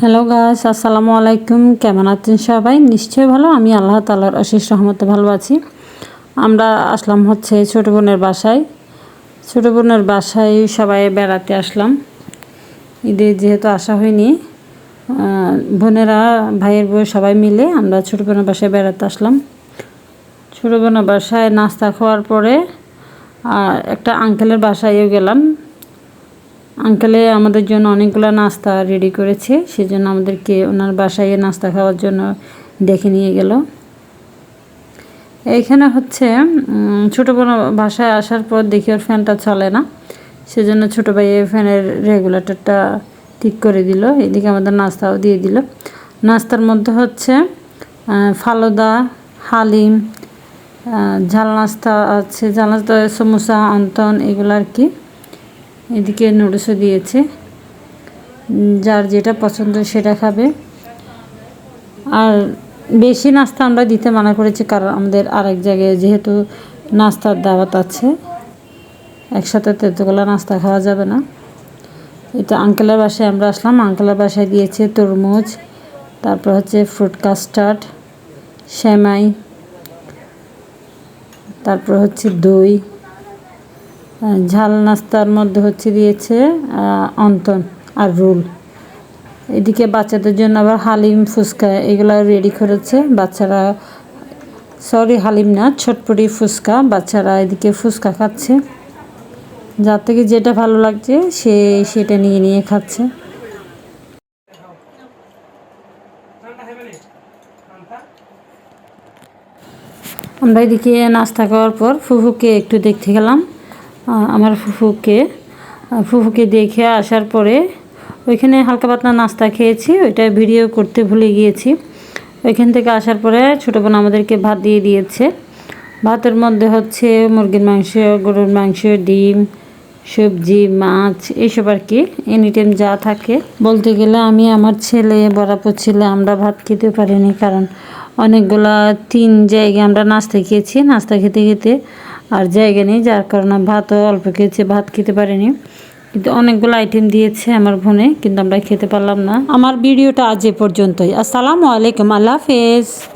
Hello গাছ আসসালামু আলাইকুম কেমন আছেন সবাই? নিশ্চয়ই ভালো। আমি আল্লাহ তালার আশিস রহমতে ভালো আছি। আমরা আসলাম হচ্ছে ছোটো বোনের বাসায়। ছোটো বোনের বাসায় সবাই বেড়াতে আসলাম। ঈদে যেহেতু আসা হয়নি বোনেরা, ভাইয়ের বউ সবাই মিলে আমরা ছোটো বোনের বাসায় বেড়াতে আসলাম। ছোটো বোনের বাসায় নাস্তা খাওয়ার পরে একটা আঙ্কেলের বাসায়ও গেলাম। আঙ্কেলে আমাদের জন্য অনেকগুলো নাস্তা রেডি করেছে, সেজন্য আমাদেরকে ওনার বাসায় নাস্তা খাওয়ার জন্য ডেকে নিয়ে গেল। এইখানে হচ্ছে ছোটো বোন বাসায় আসার পর দেখি ওর ফ্যানটা চলে না, সেজন্য ছোটো ভাইয়ের ফ্যানের রেগুলেটরটা ঠিক করে দিল, এদিকে আমাদের নাস্তাও দিয়ে দিল। নাস্তার মধ্যে হচ্ছে ফালুদা, হালিম ঝাল নাস্তা আছে, ঝাল নাস্তা, সমোসা অন্তন এগুলো আর কি। এদিকে নুডলসও দিয়েছে। যার যেটা পছন্দ সেটা খাবে। আর বেশি নাস্তা আমরা দিতে মানা করেছি, কারণ আমাদের আরেক জায়গায় যেহেতু নাস্তার দাওয়াত আছে, একসাথে তেতগুলো নাস্তা খাওয়া যাবে না। এটা আঙ্কেলের বাসায় আমরা আসলাম, আঙ্কেলের বাসায় দিয়েছে তরমুজ, তারপর হচ্ছে ফ্রুট কাস্টার্ড সেমাই, তারপর হচ্ছে দই। ঝাল নাস্তার মধ্যে হচ্ছে দিয়েছে অন্তন আর রুল। এদিকে বাচ্চাদের জন্য আবার হালিম ফুচকা, এগুলো রেডি করেছে বাচ্চারা। সরি হালিম না, ছটপটি ফুচকা, বাচ্চারা এদিকে ফুচকা খাচ্ছে। যার থেকে যেটা ভালো লাগছে, সে সেটা নিয়ে নিয়ে খাচ্ছে। আমরা এদিকে নাস্তা করার পর ফুফুকে একটু দেখতে গেলাম। আমার ফুফুকে। ফুফুকে দেখে আসার পরে ওইখানে হালকা পাতলা নাস্তা খেয়েছি, ওইটা ভিডিও করতে ভুলে গিয়েছি। ওইখান থেকে আসার পরে ছোটো বোন আমাদেরকে ভাত দিয়ে দিয়েছে। ভাতের মধ্যে হচ্ছে মুরগির মাংস, গরুর মাংস, ডিম, সবজি, মাছ এইসব আর কি এনি টাইম যা থাকে। বলতে গেলে আমি আমার ছেলে বরাবর ছেলে, আমরা ভাত খেতে পারিনি, কারণ অনেকগুলা তিন জায়গায় আমরা নাস্তা খেয়েছি। নাস্তা খেতে খেতে আর জায়গা নেই, যার কারণে ভাতও অল্প খেয়েছে, ভাত খেতে পারিনি। কিন্তু অনেকগুলো আইটেম দিয়েছে আমার বোনে কিন্তু আমরা খেতে পারলাম না। আমার ভিডিওটা আজ এ পর্যন্তই। আসসালামু আলাইকুম, আল্লাহ হাফেজ।